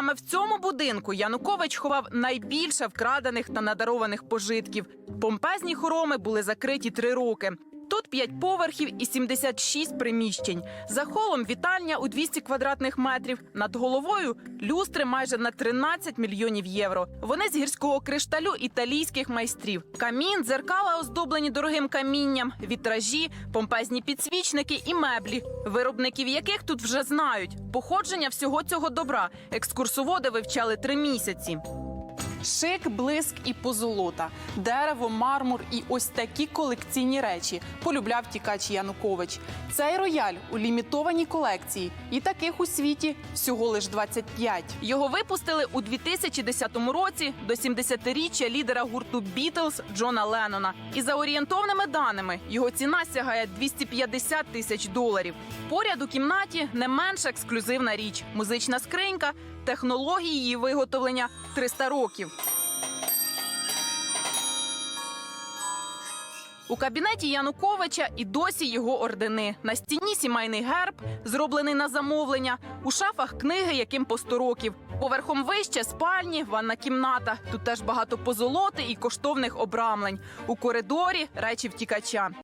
Саме в цьому будинку Янукович ховав найбільше вкрадених та надарованих пожитків. Помпезні хороми були закриті три роки. Тут 5 поверхів і 76 приміщень. За холом вітальня у 200 квадратних метрів. Над головою люстри майже на 13 мільйонів євро. Вони з гірського кришталю італійських майстрів. Камін, дзеркала оздоблені дорогим камінням, вітражі, помпезні підсвічники і меблі, виробників яких тут вже знають. Походження всього цього добра екскурсоводи вивчали три місяці. Шик, блиск і позолота, дерево, мармур і ось такі колекційні речі полюбляв тікач Янукович. Цей рояль у лімітованій колекції, і таких у світі всього лиш 25. Його випустили у 2010 році до 70-річчя лідера гурту Бітлз Джона Леннона. І за орієнтовними даними його ціна сягає 250 тисяч доларів. Поряд у кімнаті не менш ексклюзивна річ музична скринька, технології її виготовлення 300 років. У кабінеті Януковича і досі його ордени. На стіні сімейний герб, зроблений на замовлення. У шафах книги, яким по 100 років. Поверхом вище спальні, ванна кімната. Тут теж багато позолоти і коштовних обрамлень. У коридорі речі втікача.